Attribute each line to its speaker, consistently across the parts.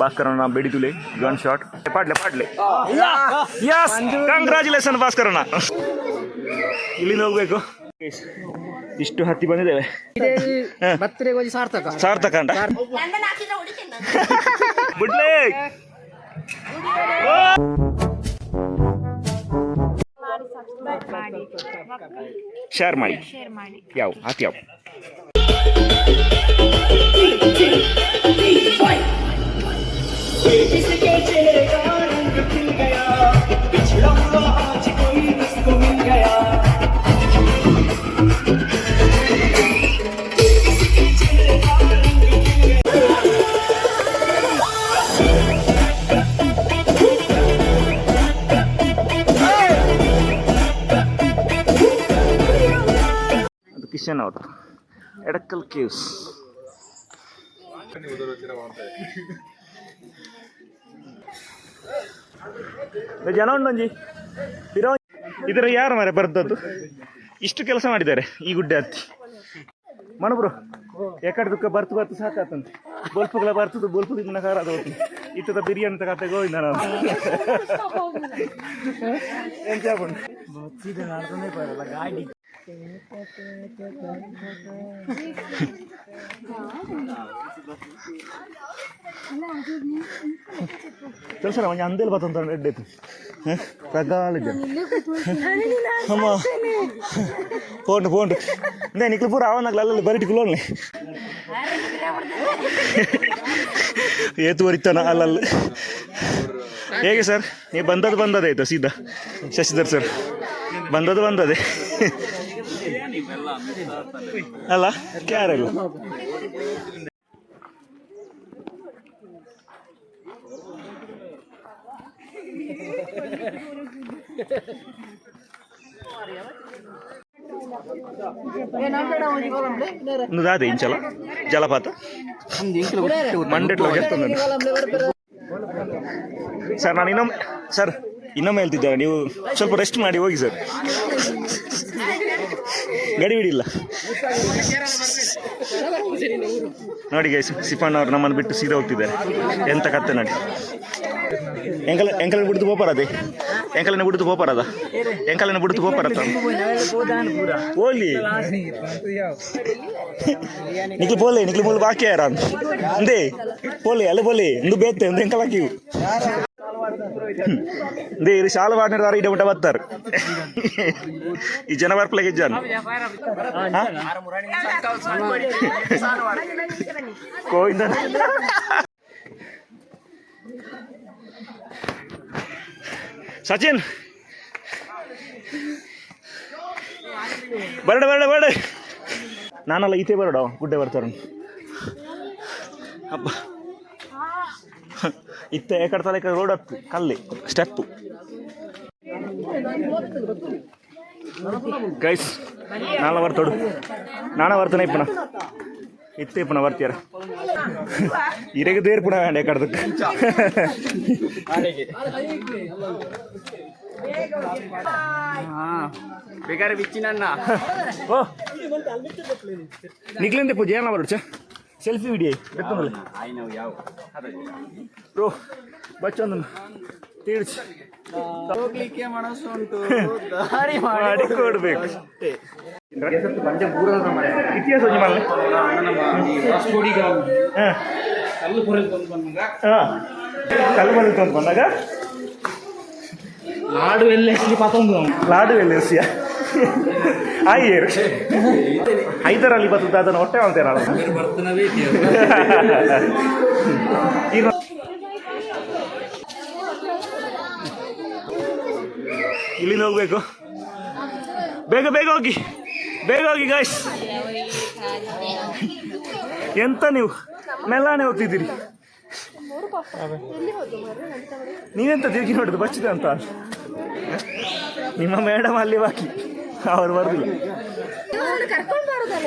Speaker 1: ಭಾಸ್ಕರಣ್ಣ ಬೆಡಿತುಲೆ gun shot ಪಾಡ್ಲೆ ಪಾಡ್ಲೆ ಯಸ್ ಕಂಗ್ರಾಚುಲೇಷನ್ ಭಾಸ್ಕರಣ್ಣ ಇಲ್ಲಿಂದ ಹೋಗ್ಬೇಕು. ಇಷ್ಟು ಹತ್ತಿ ಬಂದಿದ್ದೇವೆ.
Speaker 2: ಸಾರ್ಥಕ.
Speaker 1: ಸಾರ್ಥಕ ಬಿಡ್ಲೆ ಶೇರ್ ಮಾಡಿ. ಯಾವ ಹತ್ತಿ ಯಾವ? ಕಿಶನ್ ಅವರು ಎಡಕ್ಕಲ್ ಕೇವ್ಸ್ ಜನ ಉಂಡೊಂಜಿ ಇರೋ ಇದರ ಯಾರು ಮಾರೆ ಬರ್ದದ್ದು ಇಷ್ಟು ಕೆಲಸ ಮಾಡಿದ್ದಾರೆ ಈ ಗುಡ್ಡೆ ಹತ್ತಿ. ಮಣಬ್ರು ಎಕಡೆ ದುಃಖ ಬರ್ತು ಬರ್ತು ಸಾಕಾತಂತೆ. ಬೊಲ್ಪುಗಳ ಬರ್ತದ್ದು ಬೋಲ್ಪು ದಿನ ಖಾರ ಅದು ಇತ್ತದ ಬಿರಿಯಾನಿ ತಗತ್ತೆ ಗೋವಿಂದ ನಾನು. ಎಂತ
Speaker 2: ಗಾಡಿ.
Speaker 1: తెలుసా మంచి అందేలు పోతుంది రెడ్ అయితే రకాలు అమ్మ పోండి పోండి నేను ఇక్కడ పూర ఆవ నాకు లల్లి బయటికి లోన్లే ಏತು ಬರಿತಾನ ಅಲ್ಲಲ್ಲಿ ಹೇಗೆ ಸರ್ ನೀವು ಬಂದದ್ದು ಬಂದದೇ ಆಯ್ತಾ ಸೀದಾ ಶಶಿಧರ್ ಸರ್ ಬಂದದ್ದು ಬಂದದೆ ಅಲ್ಲ ಕ್ಯಾರ ಇಲ್ಲ ಒಂದು ದಾದೆ ಇಂಚಲ ಜಲಪಾತ ಮಂಡೆಟ್ಲ ಎತ್ತೊಂದು ಸರ್ ನಾನು ಇನ್ನೊಮ್ಮೆ ಸರ್ ಇನ್ನೊಮ್ಮೆ ಹೇಳ್ತಿದ್ದೇನೆ ನೀವು ಸ್ವಲ್ಪ ರೆಸ್ಟ್ ಮಾಡಿ ಹೋಗಿ ಸರ್ ಗಡಿಬಿಡಿಲ್ಲ ನೋಡಿ ಗೈಸ್ ಸಿಫಾನ್ ಅವ್ರು ನಮ್ಮನ್ನು ಬಿಟ್ಟು ಸೀದಾ ಹೋಗ್ತಿದ್ದಾರೆ. ಎಂತ ಕತ್ತೆ ನೋಡಿ. ಎಂಕಲ್ ಎಂಕಲ್ ಬಿಡ್ತು ಹೋಪಾರದೆ ಎಂಕಲನ್ನ ಬಿಡ್ತು ಹೋಪಾರದ ಎಂಕಲನ್ನ ಬಿಡ್ತು ಹೋಪಾರತ್ತ ಓಲಿ ನಿಕ್ಲು ಬೋಲೆ ನಿಕ್ಲು ಬಾಕಿ ಯಾರ? ಅಂದೇ. ಬೋಲೆ ಅಲ್ಲಿ ಬೋಲೆ ಇಂದು ಬೇತೆ ಒಂದು ಎಂಕಲ್ ಹಾಕಿವು ಇಂದೇ ಇದು ಶಾಲ ಮಾಡಿದಾರ ಇಡ ಮುಟ್ಟ ಬರ್ತಾರೆ ಈ ಜನ ಬರ್ಪ್ಲಾಗ ಜನ ಗೋವಿಂದ ಸಚಿನ್ ಬರಡ ಬರಡ ಬರಡ ನಾನಲ್ಲ ಈತೆ ಬರಡ ಗುಡ್ಡೆ ಬರ್ತಾರೆ ಅಪ್ಪ ಇತ್ತ ಎಕಡೆ ತಲೆಕ ರೋಡ್ ಹತ್ತು ಕಲ್ಲಿ ಸ್ಟೆಪ್ಪು ಗೈಸ್ ನಾಳ ಬರ್ತೋಡು ನಾನ ಬರ್ತೇನೆ ಇಪ್ಪಣ ಇತ್ತೆ ಇಪ್ಪಣ ಬರ್ತೀಯಾರ ಇರೆಗೆ ದೇರ್ ಪುಣ ಬೇಡ ಎಕಡದಕ್ಕೆ
Speaker 2: ಬೇಕಾದ್ರೆ ಬಿಚ್ಚಿನ
Speaker 1: ಓ. ನಿಗ್ಲಿಂದ ಪೂಜೆ ಏನ ಬರೋಚ ಸೆಲ್ಫಿ ವಿಡಿಯೋ ಬೆತ್ತಂದ್ರೆ ಬ್ರೋ ಬಚ್ಚೊಂದು ತೀಡ್ಚಿ
Speaker 2: ಹೋಗ್ಲಿಕ್ಕೆ ಮನಸ್ಸು ಉಂಟು.
Speaker 1: ಮಾಡಿ ಕೊಡ್ಬೇಕು. ಇತಿಹಾಸ ಕಲ್ಲು ತಂದು ಬಂದಾಗ?
Speaker 2: ನಾಡು ಎಲ್ಲ ಪತ್ತೊಂದು
Speaker 1: ಲಾಡು ಎಲ್ಲಿಸಿಯ ಆಯ್ಯರು ಹೈದರಲ್ಲಿ ಬರ್ತದೆ ಅದನ್ನು ಹೊಟ್ಟೆ ಮಾಡ್ತೇನೆ ನಾನು ಇನ್ನು ಇಲ್ಲಿಂದ ಹೋಗ್ಬೇಕು. ಬೇಗ ಬೇಗ ಹೋಗಿ. ಬೇಗ ಹೋಗಿ ಗಾಯ್ಸ್ ಎಂತ ನೀವು? ಮೆಲ್ಲಾನೆ ಹೋಗ್ತಿದ್ದೀರಿ. ನೀವೆಂತ ತಿರುಗಿ ನೋಡುದು? ಬಚ್ಚಿದೆ ಅಂತ. ನಿಮ್ಮ ಮೇಡಮ್ ಅಲ್ಲಿ ಬಾಕಿ. ಅವ್ರು
Speaker 3: ಬರ್ಲಿ. ಬರೋದಲ್ಲ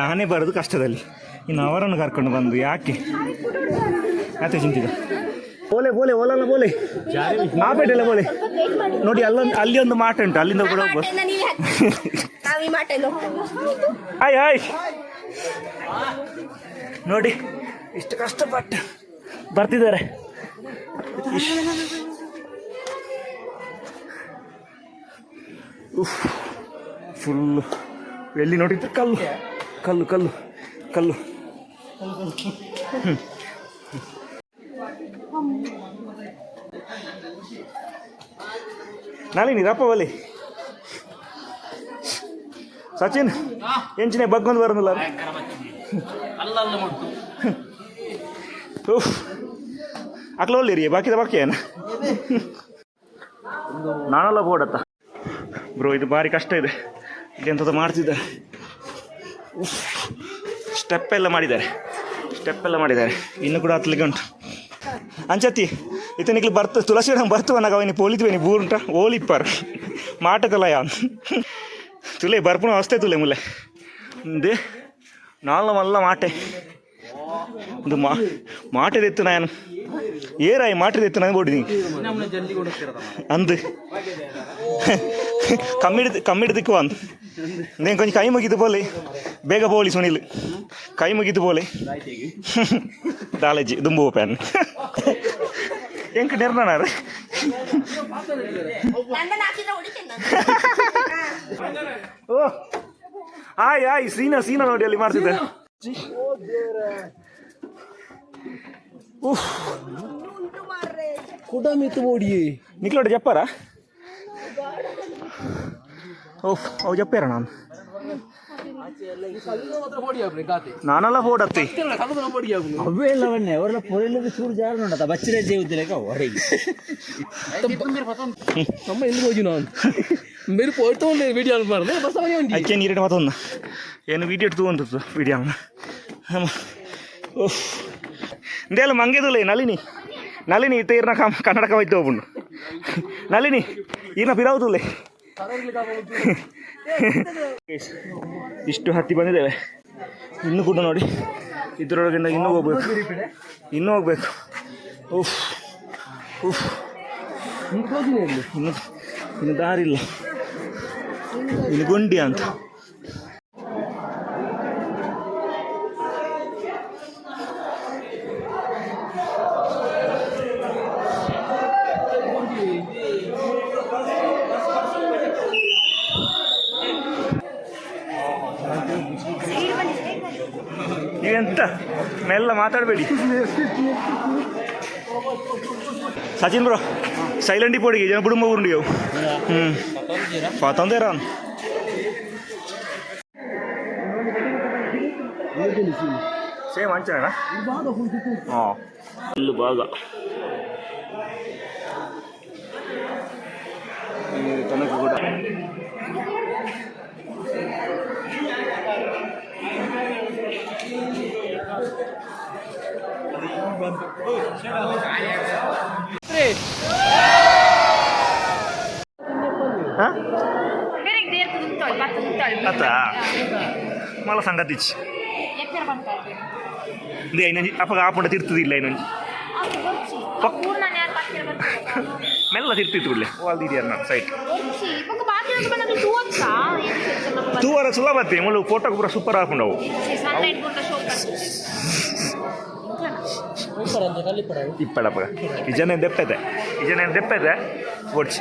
Speaker 1: ನಾನೇ ಬರೋದು ಕಷ್ಟದಲ್ಲಿ. ಇನ್ನು ಅವರನ್ನು ಕರ್ಕೊಂಡು ಬಂದು ಯಾಕೆ? ಯಾಕೆ ಚಿಂತಿದ? ಬೋಲೆ ಬೋಲೆ ಓಲಲ್ಲ ಬೋಲೆ. ಆ ಬೋಲೆ. ನೋಡಿ ಅಲ್ಲೊಂದು ಅಲ್ಲಿ ಒಂದು ಮಾಟ ಉಂಟು ಅಲ್ಲಿಂದ ಕೂಡ ಹೋಗ್ಬೋದು ಆಯ್ ಆಯ್. ನೋಡಿ ಇಷ್ಟು ಕಷ್ಟಪಟ್ಟು ಬರ್ತಿದ್ದಾರೆ. ಫುಲ್ಲು ಎಲ್ಲಿ ನೋಡಿದ್ರೆ ಕಲ್ಲು. ಕಲ್ಲು ಕಲ್ಲು ಕಲ್ಲು. ನಾಳೆ ನೀರಪ್ಪ ರಪ್ಪ ಬಲಿ ಸಚಿನ್ ಎಂಚಿನ ಬಗ್ಗೊಂದು ಬರೋದಿಲ್ಲ ಉಫ್ ಅಕ್ಲ ಒಳ್ಳೆರಿ ಬಾಕಿದ ಬಾಕಿ ಏನ? ನಾನೆಲ್ಲ ಬೋಡತ್ತ ಬ್ರೋ ಇದು ಭಾರಿ ಕಷ್ಟ ಇದೆ. ಇಲ್ಲಿ ಎಂಥದ್ದು ಮಾಡ್ತಿದ್ದಾರೆ. ಸ್ಟೆಪ್ ಎಲ್ಲ ಮಾಡಿದ್ದಾರೆ. ಸ್ಟೆಪ್ ಎಲ್ಲ ಮಾಡಿದ್ದಾರೆ. ಇನ್ನು ಕೂಡ ಹತ್ತಲಿಕ್ಕೆ ಉಂಟು. ಅಂಚತಿ, ಇತನಿಕ್ಲಿ ಬರ್ತ, ತುಳಸಿ ಬರ್ತು ಅನ್ನಾಗ ಅವನಿ ಪೋಲಿತ್ವೇನಿ ಬೂರುಂಟ ಓಲಿಪ್ಪರ್ ಮಾಟದಲ್ಲ ಯಾವ ತುಲೆ ಬರ್ಪುನ ಅವಸ್ಥೆ ತುಲೆ ಮುಲ್ಲೆ ದೇ ನಾಲ್ನ ಮಲ್ಲ ಮಾಟೆ. ಇದು ಮಾ ಮಾಟೆದೆತ್ತು ನಾನು ಏರಾಯಿ ಮಾಟೆದೆತ್ತು ನಾನು ಬೋಡಿ ಅಂದು. ಕಮ್ಮಿಡ್ ಕಮ್ಮಿಡ್ ದಿಕ್ಕು ಅಂದ್ నేను కొంచెం కై ముగిదు పోలే ಬೇಗ పోలి ಸುನಿಲ್ ಕೈ ಮುಗಿದು పోలే ದಾಲೇಜಿ ದುಂಬು ಪ್ಯಾನ್ ಎಂಕ ನಿರ್ಣಾರ
Speaker 3: ಗಂಡನ ಹಾಕಿದ್ರೆ ಹೊಡಿತೇನೆ ನಾನು
Speaker 1: ಓ ಆಯ್ ಆಯ್ ಸೀನಾ ಸೀನಾ ನೋಡಿ ಅಲ್ಲಿ ಮಾಡ್ತಿದ್ದೆ ಉಫ್
Speaker 2: ಕೂಡ ಮಿತ್ತು ಬೋಡಿಯೇ
Speaker 1: ನಿಕ್ಲೋಡ ಜಪ್ಪಾರ ಓಹ್ ಅವು ಜಪ್ಪಾರ ನಾನು ನಾನೆಲ್ಲ ಓಡತ್ತಿ
Speaker 2: ಅವೇ ಇಲ್ಲವನ್ನೇ ಅವರೆಲ್ಲ ಪೊರೆಲ್ಲ ಚೂರು ಜಾರ ನೋಡತ್ತ ಬಚ್ಚಿರ ಜೀವಿದ್ದಿಲ್ಲ ಹೊರಗೆ ನಮ್ಮ ಎಲ್ಲಿ ಹೋಗಿ ನಾನು మీరు పోయితే ఉండేది వీడియో అనుకున్నారు బస్ అవన్నీ ఉంది
Speaker 1: ಅಕ್ಕೆ ನೀರಿನ ಮತ್ತೊಂದು ಏನು ವಿಡಿಯೋ ಇಟ್ಟು ತಗೊಂಡಿತ್ತು ವಿಡಿಯೋ ಓಹ್ ಇಂದೆಲ್ಲ ಮಂಗೆದುಲೆ ನಳಿನಿ ನಳಿನಿ ಇತ್ತ ಇರ್ನ ಕಮ್ ಕನ್ನಡಕ ಹೋಯ್ತು ಹೋಗ್ಬಿಡು ನಳಿನಿ ಈರ್ನ ಪಿರಾವುದುಲೆ ಇಷ್ಟು ಹತ್ತಿ ಬಂದಿದ್ದೇವೆ. ಇನ್ನೂ ಕೂಡ ನೋಡಿ. ಇದರೊಳಗಿಂದ ಇನ್ನೂ ಹೋಗ್ಬೇಕು. ಇನ್ನೂ ಹೋಗ್ಬೇಕು. ಉಫ್. ಉಫ್. ಇನ್ನು ಇನ್ನು ದಾರಿ ಇಲ್ಲ ಇನ್ನು ಗುಂಡಿ ಅಂತ ನೀವೆಂತ ಮೆಲ್ಲ ಮಾತಾಡಬೇಡಿ ಸಚಿನ್ ಬ್ರೋ ಸೈಲೆಂಟ್ ಪೋಡಿ ಜನ ಬುಡುಂಬ ಉರುಂಡಿ ಅವು ಹ್ಞೂ ಪಾತಂದೇ ರಾನ್ ಸೇಮ್ ಅಂಚನ ಹಾಂ ಇಲ್ಲು ಭಾಗ ಈ Hah? Ada.
Speaker 3: Malah ಸಂಗತಿಚ್
Speaker 1: ಇದೆ ಐನಂಜಿ ಅಪ್ಪ ಆಪುಂಡ ತಿರ್ತದಿಲ್ಲ ಐನಂಜಿ ಮೆಲ್ಲ ತಿರ್ತಿತ್ತು ಬಿಡ್ಲೆ ಅಲ್ಲಿ ಇದೆಯಾ ನಾನು ಸೈಟ್ ತೂವರ ಸುಲಭತ್ತೆ ಮುಳು ಫೋಟೋ ಕೂಡ ಸೂಪರ್ ಹಾಕೊಂಡವು
Speaker 3: ಇಪ್ಪಡ
Speaker 1: ಪಗ ಈ ಜನ ಇಜನೇನು ದೆಪ್ಪದೆ ಓಡ್ಸಿ.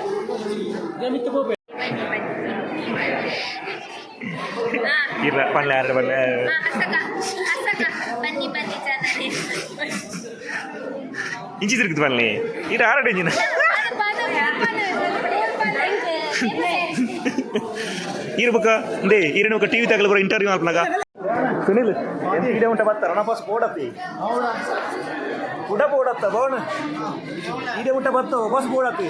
Speaker 1: ಇಲ್ಲ ಪಲ್ಲೆ ಆರ ಪಲ್ಲೆ ಇಂಚಿ ತಿರುಗಿದ್ ಪಲ್ಲೆ ಇದು ಆರಡು ಇಂಜಿನ. ಇರ್ಬೇಕ ದೇ ಇರೇನು ಟಿವಿ ತಗಲ್ ಬರೋ ಇಂಟರ್ವ್ಯೂ ಮಾಡ್ಬಿಡಾಗ ಸುನಿಲ್ ಎಂತ ಗಿಡ ಉಂಟ ಬರ್ತಾರ ನಾ ಫಸ್ಟ್ ಊಟ ಬೋಡತ್ತ ಬೋಣ. ಇದೇ ಊಟ ಬತ್ತು ಬಸ್ ಬೋಡತ್ತಿ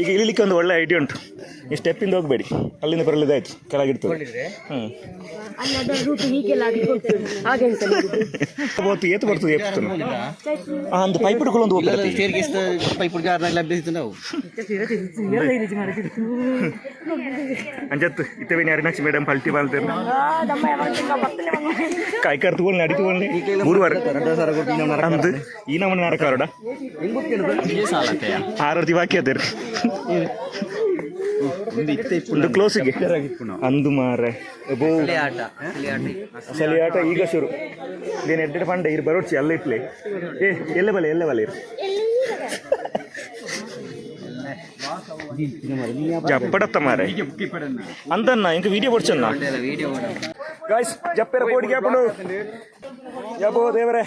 Speaker 1: ಈಗ ಇಲ್ಲಿಕ್ಕೆ ಒಂದು ಒಳ್ಳೆ ಐಡಿಯಾ ಉಂಟು. ನೀವು ಸ್ಟೆಪ್ಪಿಂದ ಹೋಗಬೇಡಿ. ಅಲ್ಲಿಂದ ಬರಲಿದ್ದಾಯ್ತು ಕೆಳಗಿಡ್ತು ಹ್ಞೂ ಏತು ಬರ್ತದೆ ಒಂದು ಪೈಪ್
Speaker 2: ಹಿಡ್ಕೊಳ್ಳೊಂದು ಹೋಗ್ತದೆ. ಪೈಪ್
Speaker 1: ಅಂಜತ್ತು ಮೇಡಮ್ ಪಲ್ಟಿ ಬಾಳ್ತೇವೆ ಕಾಯ್ಕಾರ ತಗೊಳ್ಳಿ ಅಡಿ ತಗೊಳ್ಳಿ. ಗುರುವಾರ ಅಂದು ಈ ನಮ್ಮನ್ನ ನಡಕಾರೋಡ ಆರು ಬಾಕಿ ಅದೇ ಒಂದು ಕ್ಲೋಸಿಗೆ ಅಂದು ಮಾರೆ. ಸಲಿ ಆಟ ಈಗ ಶುರು. ನೀನು ಎಡ್ಡೆ ಪಂಡ ಇರು ಬರೋಡ್ಸಿ ಅಲ್ಲ ಇಟ್ಲೆ ಏ ಎಲ್ಲೆ ಬಲೆ ಎಲ್ಲ ಬಲೆ ಇರು? ಜಪ್ಪಡತ್ತ ಮಾರೆ. ಅಂತನ್ನ ಇಂಕ ವಿಡಿಯೋ ಕೊಡ್ಸನ್ನ ಗಾಯ್ಸ್ ಜಪ್ಪೆರ ಕೋಡಿಗೆ ಹಾಕೊಂಡು ಯಾಬೋ ದೇವರೇ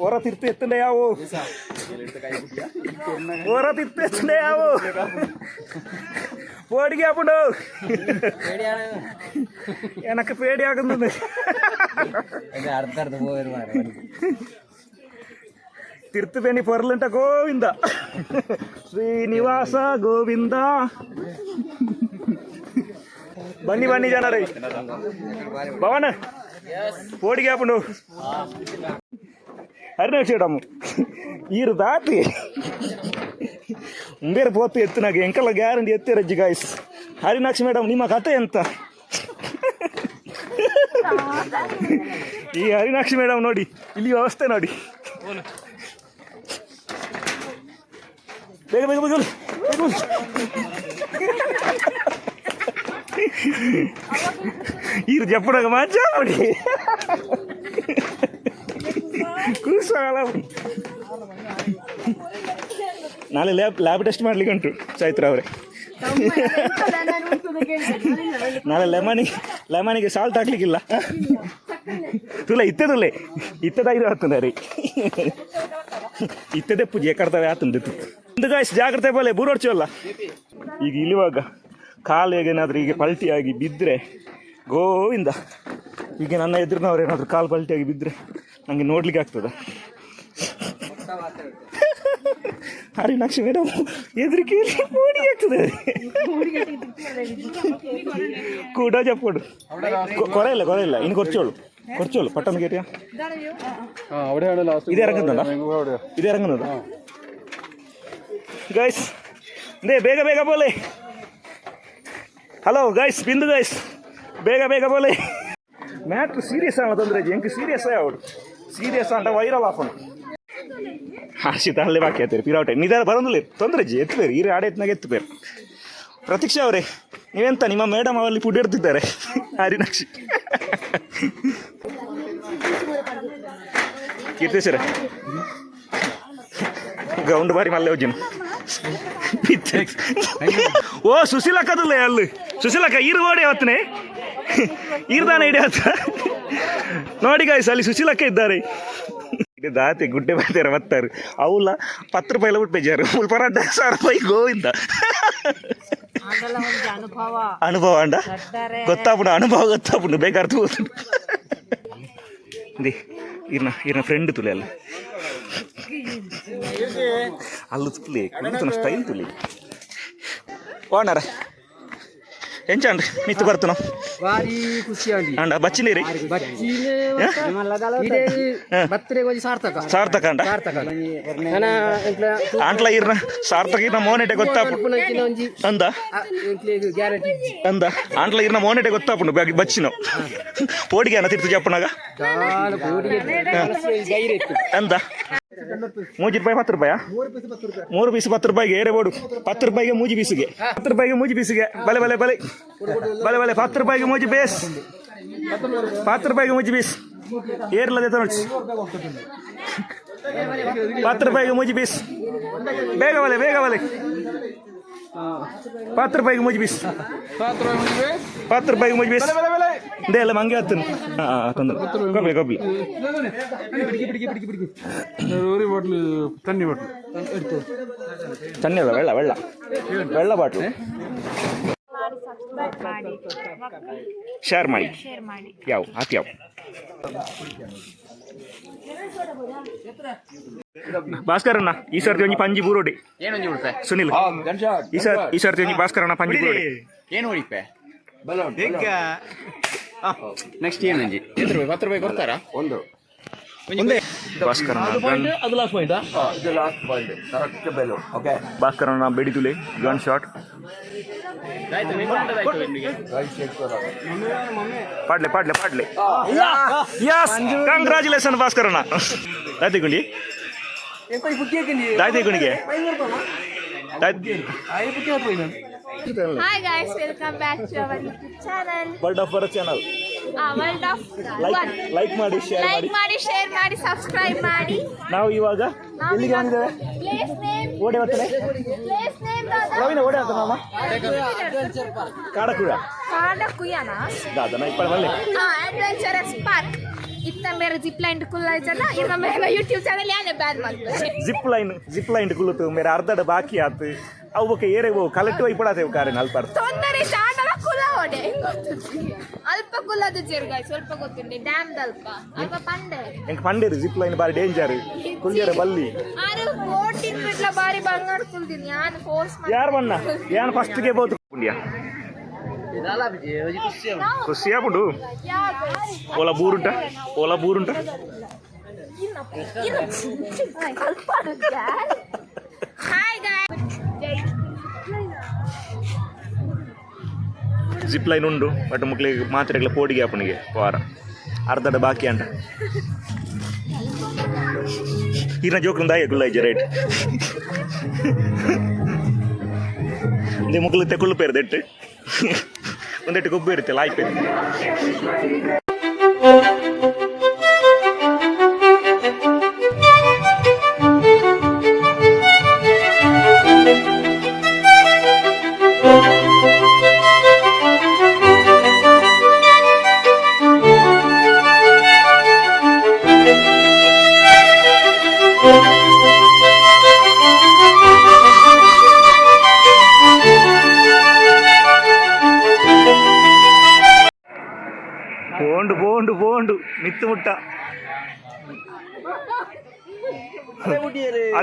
Speaker 1: ಹೊರ ತಿರ್ತು ಎತ್ತಂಡೆ ಯಾವು? ಹೊರ ತಿರ್ತು ಎತ್ತಂಡೆ ಯಾವು പോടിക്ക് ആപ്പുണ്ടോ എനക്ക് പേടിയാകുന്നത്
Speaker 2: അടുത്തടുത്ത് പോയി
Speaker 1: തിരുത്തുപേണി പൊരലിട്ട ഗോവിന്ദ ಶ್ರೀನಿವಾಸ ಗೋವಿಂದ ಬನ್ನಿ ಬನ್ನಿ ಜನರೇ ಭವನ ಪೋಡಿಗೆ ಹಾಪುಂಡು ಹರಿನಕ್ಷಡಮ್ಮ ಈರು ದಾಟಿ ಮುಂಬೇರೆ ಪೋತು ಎತ್ತಿನಾಗ ಎಂಕಲ್ಲ ಗ್ಯಾರಂಟಿ ಎತ್ತಿರಜ್ಜಿ ಗಾಯ್ಸ್ ಹರಿನಾಕ್ಷಿ ಮೇಡಮ್ ನಿಮ್ಮ ಕತೆ ಎಂತ ಈ ಹರಿನಾಕ್ಷಿ ಮೇಡಮ್ ನೋಡಿ ಇಲ್ಲಿ ವ್ಯವಸ್ಥೆ ನೋಡಿ ಬೇಗ ಬೇಗ ಬೇಗ ಬನ್ನಿ. ಬೇಗ ಬನ್ನಿ. ಈರು ಜಪ್ಪಡಾಗ ಮಜಾ ನೋಡಿ ಕೂಸಾಗಲ್ಲ ನಾಳೆ ಲ್ಯಾಬ್ ಲ್ಯಾಬ್ ಟೆಸ್ಟ್ ಮಾಡ್ಲಿಕ್ಕೆ ಉಂಟು ಚೈತ್ರ ಅವರೇ. ನಾಳೆ ಲೆಮನಿಗೆ ಲೆಮನಿಗೆ ಸಾಲ್ಟ್ ಹಾಕ್ಲಿಕ್ಕಿಲ್ಲ. ತುಲ ಇತ್ತದುಲ್ಲೆ ಇತ್ತದಾಗಿರೋ ಆಗ್ತದೆ ರೀ. ಇತ್ತದೆ ಪೂಜೆ ಕಡ್ತವೆ ಆತಂದು ಒಂದು ಗಾಯ್ಸ್ ಜಾಗ್ರತೆ ಬಲೆ ಬೂರೋಡ್ಚವಲ್ಲ ಈಗ ಇಲ್ಲಿವಾಗ ಕಾಲು ಹೇಗೇನಾದ್ರೂ ಈಗ ಪಲ್ಟಿಯಾಗಿ ಬಿದ್ದರೆ ಗೋವಿಂದ. ಈಗ ನನ್ನ ಎದುರಿನವ್ರು ಏನಾದರೂ ಕಾಲು ಪಲ್ಟಿಯಾಗಿ ಬಿದ್ದರೆ ನನಗೆ ನೋಡ್ಲಿಕ್ಕೆ ಆಗ್ತದ. ಅರೆ ನಕ್ಷೆ ಮೇಡಮ್ ಎದುರಿಗೆ ಮೋಡಿ ಆಗ್ತದೆ. ಕೂಡ ಇಲ್ಲ ಕೊರ ಇಲ್ಲ. ಇನ್ನು ಕೊರ್ಚೋಳು. ಕೊರ್ಚೋಳು. ಪಟ್ಟಣ ಕೇರಿಯ ಇದೇ ಇರಂಗದ ಇದೇ ಇರಂಗದ ಗೈಸ್ ದೇ ಬೇಗ ಬೇಗ ಬೋಲೆ. ಹಲೋ ಗೈಸ್ ಬಿಂದು ಗೈಸ್ ಬೇಗ ಬೇಗ ಬೋಲೆ. ಮ್ಯಾಟ್ರ್ ಸೀರಿಯಸ್ ಆಗೋದಂದ್ರೆ ಎಂಕ್ ಸೀರಿಯಸ್ ಅವಳು? ಸೀರಿಯಸ್ ಅಂತ ವೈರಲ್ ಆಪಣ ಹಾಸಿ ತಳ್ಳೆ ಬಾಕಿ ಆಯ್ತಾರೆ ಪಿರಾವಟೆ ನಿಧಾನ ಬರೋದಿಲ್ಲ, ತೊಂದರೆ ಜಿ ಎತ್ತಬೇರು ಈ ಆಡೆ ಎತ್ನಾಗ ಎತ್ತಬೇರು ಪ್ರತೀಕ್ಷಾ ಅವರೇ, ನೀವೆಂತ ನಿಮ್ಮ ಮೇಡಮ್ ಅವಲ್ಲಿ ಫುಡ್ ಇಡ್ತಿದ್ದಾರೆ? ಹರಿನಾಕ್ಷಿ. ಕೀರ್ತಿಸರ? ಗ್ರೌಂಡ್ ಬಾರಿ ಮಲ್ಲೆ ಹೋಜಿನ ಓ, ಸುಶೀಲಕ್ಕದಲ್ಲ ಅಲ್ಲಿ. ಸುಶೀಲಕ್ಕ ಈರು ಓಡಿ ಅವತ್ತನೇ ಈರ್ದಾನ ಇಡಿ ಆತ ನೋಡಿ ಗಾಯ್ಸ್ ಅಲ್ಲಿ ಸುಶೀಲಕ್ಕ ಇದ್ದಾರೆ. ಇದು ದಾತೆ ಗುಡ್ಡೆ ಬರ್ತಾರೆ ಬರ್ತಾರೆ ಅವಲ್ಲ ಪತ್ತು ರೂಪಾಯಿ ಎಲ್ಲ ಬಿಟ್ಟು ಬೇಜಾರು ಫುಲ್ ಪರಾಟ ಸಾವಿರ ರೂಪಾಯಿ ಗೋವಿಂದ.
Speaker 3: ಅನುಭವ.
Speaker 1: ಅನುಭವ ಅಂಡ ಗೊತ್ತಾಗ್ಬಿಡು ಅನುಭವ ಗೊತ್ತಾಪುಂಡು ಬೇಕಾದ್ರೆ ತೂತು ದಿ ಇರ್ನ ಇರ್ನ ಫ್ರೆಂಡ್ ತುಳಿ ಅಲ್ಲ. ಅಲ್ಲಿ ತುಳಿ ಕುಳಿತನ ಸ್ಟೈಲ್ ತುಳಿ ಓನರ ಎಂಚಂಡ್ರಿ ಮಿತ್ತು ಬರ್ತನ
Speaker 4: ಭಾರಿ ಖುಷಿ ಆಗಿ
Speaker 1: ಅಂಡ ಬಚ್ಚಿನೀರಿ
Speaker 4: ಸಾರ್ಥಕ.
Speaker 1: ಸಾರ್ಥಕ ಅಂಡ ಅಂಟ್ಲ ಇರ್ನ ಸಾರ್ಥಕ ಇರ್ನ ಮೋನೆಟೆ
Speaker 4: ಒಂಜಿ
Speaker 1: ಅಂದ? ಅಂದ? ಆಂಟ್ಲ ಇರ್ನ ಮೋನೆಟೆ ಗೊತ್ತಾಪುಂಡು ಬ್ಯಾಗ್ ಬಚ್ಚಿನ. ಪೋಡಿಗೆ ಅನ್ನ ತಿರ್ತು ಜಪ್ಪನಾಗ
Speaker 4: ದಾಲ
Speaker 1: ಮೂಜಿ ರೂಪಾಯಿ ಹತ್ತು ರೂಪಾಯಿ ಮೂರು ಪೀಸ್ ಹತ್ತು ರೂಪಾಯಿಗೆ ಏರೆ ಬೋಡು ಹತ್ತು ರೂಪಾಯಿಗೆ ಮೂಜಿ ಪೀಸಿಗೆ ಹತ್ತು ರೂಪಾಯಿಗೆ ಮೂಜಿ ಪೀಸಿಗೆ ಬಲೆ ಬಲೆ ಬಲೆ. ಬಲೆ ಬಲೆ, ಹತ್ತು ರೂಪಾಯಿಗೆ ಮೂಜಿ ಬೇಸ್. ಹತ್ತು ರೂಪಾಯಿಗೆ ಮೂಜಿ ಬೀಸ್. ಏರ್ಲದೆ ನೋಡಿ ಹತ್ತು ರೂಪಾಯಿಗೆ ಮೂಜಿ ಬೀಸ್. ಬೇಗ ಬಲೆ ಬೇಗ ಬಲೆ. ಹತ್ತು ರೂಪಾಯಿಗೆ ಮೂಜಿ ಬೀಸ್. ಹತ್ತು ರೂಪಾಯಿಗೆ ಮೂಜಿ ಪೀಸ್ ದೇ ಎಲ್ಲ ಮಂಗೆ ಹತ್ತು ಹಾಂ ಹಾಂ ತೊಂದರೆ ಕೊಬ್ಲಿ ಕೊಬ್ಲಿ
Speaker 5: ഒരു ബോട്ടിൽ തണ്ണി ബോട്ടിൽ എടുത്തു
Speaker 1: ತಣ್ಣಿ ಅಲ್ಲ വെള്ള വെള്ള വെള്ള ಬಾಟ್ಲು
Speaker 3: ಮಾಡಿ
Speaker 1: ಶೇರ್ ಮಾಡಿ
Speaker 3: ಶೇರ್ ಮಾಡಿ
Speaker 1: ಯಾವ ಹಾಕಿ ಯಾವ ಭಾಸ್ಕರಣ್ಣ ಈ ಸರ್ತಿ ಒಂಜಿ ಪಂಜಿ ಬೂರೋಡಿ
Speaker 2: ಏನೊಂದು ಉಡುಪೆ
Speaker 1: ಸುನಿಲ್ ಈ ಸರ್ ಈ ಸರ್ತಿ ಒಂಜಿ ಭಾಸ್ಕರಣ್ಣ ಪಂಜಿ ಬೂರೋಡಿ
Speaker 2: ಏನು ಉಳಿಪೆ ನೆಕ್ಸ್ಟ್ ಏನಂಜಿ ಎಷ್ಟು ರೂಪಾಯಿ ಹತ್ತು ರೂಪಾಯಿ ಕೊಡ್ತಾರಾ ಒಂದು
Speaker 1: ಭಾಸ್ಕರಣ್ಣ ಗನ್
Speaker 2: ಅದು ಲಾಸ್ಟ್ ಪಾಯಿಂಟಾ
Speaker 1: ಭಾಸ್ಕರಣ್ಣ ಬೆಡಿತುಲೆ ಗನ್ ಶಾಟ್ ಪಾಡ್ಲೆ ಪಾಡ್ಲೆ ಪಾಡ್ಲೆ ಯಸ್ ಕಂಗ್ರಾಚುಲೇಷನ್ ಭಾಸ್ಕರಣ್ಣ ದಾಯ್ತಿ ಗುಂಡಿ ದಾಯ್ತಿ ಗುಣಿಗೆ
Speaker 3: hi guys welcome back to our YouTube channel
Speaker 1: world of bro channel
Speaker 3: world of
Speaker 1: like like ಮಾಡಿ ಶೇರ್
Speaker 3: ಲೈಕ್
Speaker 1: ಮಾಡಿ.
Speaker 3: ಮಾಡಿ ಶೇರ್ ಮಾಡಿ ಸಬ್ಸ್ಕ್ರೈಬ್ ಮಾಡಿ.
Speaker 1: ನಾವು ಇವಾಗ ಎಲ್ಲಿಗೆ ಬಂದಿದ್ದೇವೆ?
Speaker 3: ಪ್ಲೇಸ್ ನೇಮ್
Speaker 1: ಓಡಿ ಬರ್ತಾರೆ?
Speaker 3: ಪ್ಲೇಸ್ ನೇಮ್
Speaker 1: ಪ್ರವೀಣ ಓಡಿ ಆತ ಮಾಮ? ಕಾಡಕುಳ.
Speaker 3: ಕಾಡ ಕುಯ್ಯನ
Speaker 1: ದಾದನ ಇಪ್ಪಳ ಬಲ್ಲೆ
Speaker 3: ಅಡ್ವೆಂಚರಸ್ ಪಾರ್ಕ್ ಇತ್ತ ಮೇರೆ ಜಿಪ್ ಲೈನ್ ಕುಲ್ಲ ಜನ ಇನ್ನ ಮೇರೆ ಯೂಟ್ಯೂಬ್ ಚಾನಲ್ ಯಾನೆ ಬ್ಯಾನ್ ಮಾಡ್ತಾರೆ
Speaker 1: ಜಿಪ್ ಲೈನ್ ಜಿಪ್ ಲೈನ್ ಕುಲುತು ಮೇರೆ ಅರ್ಧಡ ಬಾಕಿ ಆತು. ಅವು ಬೊಕ್ಕ ಏರೆ ಬೋ ಕಲೆಕ್ಟಿವ್ ಐಪಡಾತೇವೆ ಕಾರಿನ ಅಲ್ಪ
Speaker 3: ತೊಂದರೆ ಶಾಂಡಲ ಕುಲ ಹೊಡೆ ಅಲ್ಪ ಕುಲದ ಜೇರ್ಗಾಯ್ ಸ್ವಲ್ಪ ಗೊತ್ತುಂಡೆ ಡ್ಯಾಮ್ ದಲ್ಪ ಅಲ್ಪ ಪಂಡೆ
Speaker 1: ಎಂಕ್ ಪಂಡೇರು ಜಿಪ್ ಲೈನ್ ಬಾರಿ ಡೇಂಜರ್ ಕುಲ್ಯರ ಬಲ್ಲಿ
Speaker 3: ಆರು ಬೋಟಿಂಗ್ ಬಿಟ್ಲ ಬಾರಿ ಬಂಗಾಡ್ ಕುಲ್ದಿನಿ ಯಾನ್ ಫೋರ್ಸ್
Speaker 1: ಯಾರು ಬಣ್ಣ ಯಾನ್ ಫಸ್ಟ್ಗೆ ಬೋದು ಪುಂಡ್ಯ ಖುಷಿಯಾ ಪುಂಡು ಓಲ ಬೂರುಂಟ ಓಲ ಬೂರುಂಟ ಜಿಪ್ ಲೈನ್ ಉಂಡು ಬಟ್ ಮಕ್ಳಿಗೆ ಮಾತ್ರೆಗಳ ಪೋಡಿಗೆ ಅಪ್ಪನಿಗೆ ವಾರ. ಅರ್ಧಡ ಬಾಕಿ ಅಂಟ ಈನ ನಾ ದಾಯ ಗುಲ್ಲ ಇಜ್ಜ ರೈಟ್. ಇಂದೆ ಮುಕ್ಳು ತೆಕೊಳ್ಳು ಪೇರು ದೆಟ್ಟು. ಒಂದೆಟ್ಟು ಗೊಬ್ಬು ಇರುತ್ತೆ ಲಾಯ್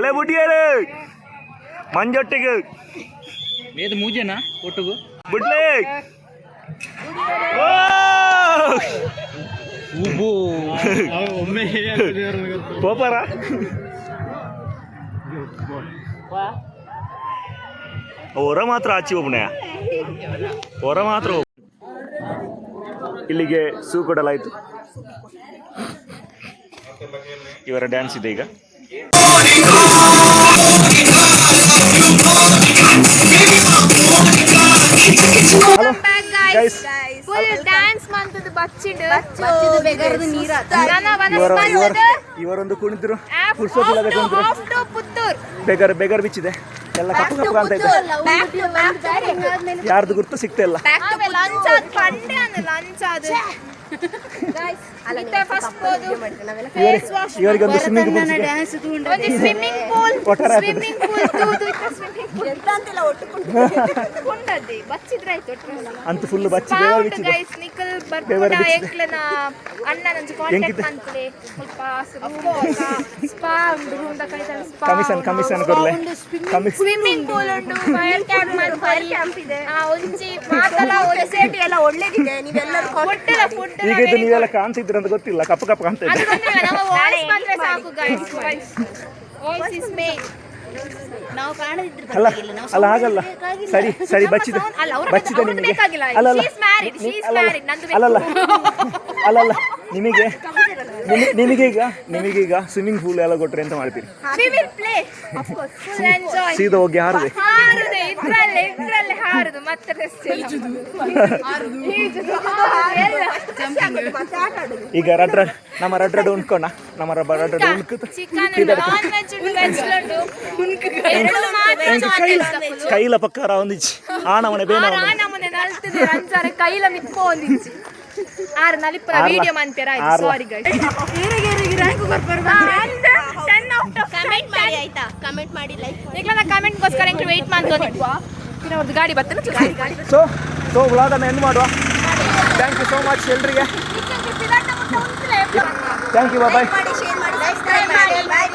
Speaker 1: ಅಲೆ ಬುಡ್ಡಿಯರು ಮಂಜೊಟ್ಟಿಗೆ.
Speaker 2: ಏದು ಮೂಜೆನಾ? ಒಟ್ಟಿಗು?
Speaker 1: ಬಿಡ್ಲೆ
Speaker 2: ಒಮ್ಮೆ
Speaker 1: ಪೋಪರ ಹೊರ ಮಾತ್ರ ಆಚಿ ಒಬ್ಬನೇ ಹೊರ ಮಾತ್ರ ಒಬ್ಬ. ಇಲ್ಲಿಗೆ ಸೂ ಕೊಡಲಾಯ್ತು. ಇವರ ಡ್ಯಾನ್ಸ್ ಇದೆ ಈಗ. ಇವರೊಂದು ಕುಣಿದ್ರು. ಪುರ್ಸೋತಿಲ್ಲದೆ ಕುಣಿದ್ರು.
Speaker 3: ಬೇಗರ್ ಟು ಪುತ್ತೂರ್.
Speaker 1: ಬೆಗರ್ ಬೆಗರ್ ಬಿಚ್ಚಿದೆ. ಎಲ್ಲ ಕಪ್ಪು ಕಪ್ಪು ಕಾಣ್ತಾ ಇದೆ. ಯಾರ್ದು ಗುರ್ತು ಸಿಗ್ತಾ ಇಲ್ಲ. ಇವರಿಗೆ ಒಂದು
Speaker 3: swimming pool
Speaker 1: swimming pool
Speaker 3: swimming pool ತೂದು ಇತ್ತ ಸ್ವಿಮ್ಮಿಂಗ್ ಪೂಲ್ ಎಂತ ಅಂತಿಲ್ಲ ಒಟ್ಟು ಕೊಂಡದ್ದೆ ಬಚ್ಚಿದ್ರೆ ಆಯ್ತು ಒಟ್ಟು
Speaker 1: ಫುಲ್ ಬಿಚ್ಚಿದೆ
Speaker 3: ಗೈಸ್ ನಿಖಲ್
Speaker 1: ಬಿಚ್ಚಿದೆ.
Speaker 3: ಏಕ್ಲನ ಅಣ್ಣ ನಂಜಿ ಕಾಂಟ್ಯಾಕ್ಟ್
Speaker 1: ಎಂಕಿದೆ?
Speaker 3: ಸ್ವಲ್ಪ ಸ್ಪಾ ಉಂಡು ಕೈತಲ್ಲ
Speaker 1: spa commission commission
Speaker 3: swimming pool ಉಂಟು ಫೈರ್ ಕ್ಯಾಂಪ್ ಫೈರ್ ಕ್ಯಾಂಪ್ ಇದೆ. ಆ ಒಂಜಿ ಮಾತಲ ಎಲ್ಲ ಒಳ್ಳೆದಿದೆ. ನೀವೆಲ್ಲರೂ ಒಟ್ಟೆಲ್ಲ ಫುಡ್
Speaker 1: ಈಗ ಇದು ನೀವೆಲ್ಲ ಕಾಣ್ತಿದ್ರ ಅಂತ ಗೊತ್ತಿಲ್ಲ. ಕಪ್ಪು ಕಪ್ಪು ಕಾಣ್ತಾ ಇದೆ. ಅಲ್ಲ ಅಲ್ಲ ಆಗಲ್ಲ ಸರಿ ಸರಿ ಬಚ್ಚಿದೆ. ಬಚ್ಚಿದೆ ನಿಮಗೆ. ಅಲ್ಲಲ್ಲ ಅಲ್ಲಲ್ಲ. ಅಲ್ಲಲ್ಲ ನಿಮಗೆ ನಿಮಗೆ- ನಿಮಗೀಗ ನಿಮಗೀಗ ಸ್ವಿಮ್ಮಿಂಗ್ ಪೂಲ್ ಎಲ್ಲ ಕೊಟ್ರೆ ಎಂತ ಮಾಡ್ತೀರಿ? ಸೀದಾ ಹೋಗಿ ಹಾರದೆ. ಈಗ ರಡ್ ರಡ್ ನಮ್ಮ ರಡ್ರಡ್ ರಡ್ ಉಣ್ಕೋಣ ನಮ್ಮ ರಬ್ಬ ರಡ್ ರಡ್ ಉಣ್ಕುತ್ತ
Speaker 3: ಚಿಕನ್ ಉಂಟು ನಾನ್ ವೆಜ್ ಉಂಟು ವೆಜ್ ಉಂಟು ಎರಡು ಮಾತ್ರ
Speaker 1: ಎಂಕ ಕೈಲ ಬೇನ
Speaker 3: ಆರು ಆ ನಮೂನೆ ನಲ್ತದೆ ಅಂಚಾರೆ ಕೈಲ ಮಿತ್ಕೊ ಒಂದಿಚ್ಚಿ. ಆರು.
Speaker 1: Video.
Speaker 3: Sorry guys ten out of comment ಮಾಡಿ ಆಯ್ತಾ? ಕಮೆಂಟ್ ಮಾಡಿ ಲೈಕ್ ಮಾಡಿ. ನಾ ಕಮೆಂಟ್ ಗೋಸ್ಕರ ಎಂಕ್ಲು ವೆಯ್ಟ್ ಮಾಡ್ಕೊಂಡಿದ್ವಾ ಇನ್ನೊಂದು ಗಾಡಿ ಬರ್ತದೆ ಗಾಡಿ ಗಾಡಿ
Speaker 1: ಸೊ ವ್ಲಾಗ್ ಅನ್ನು ಎಂಡ್ ಮಾಡುವ. ಥ್ಯಾಂಕ್ ಯು ಸೋ ಮಚ್ ಎಲ್ರಿಗೆ. ಥ್ಯಾಂಕ್ ಯು ಬಾಯ್
Speaker 3: ಮಾಡಿ ಶೇರ್ ಮಾಡಿ ಸಬ್ಸ್ಕ್ರೈಬ್ ಮಾಡಿ ಬಾಯ್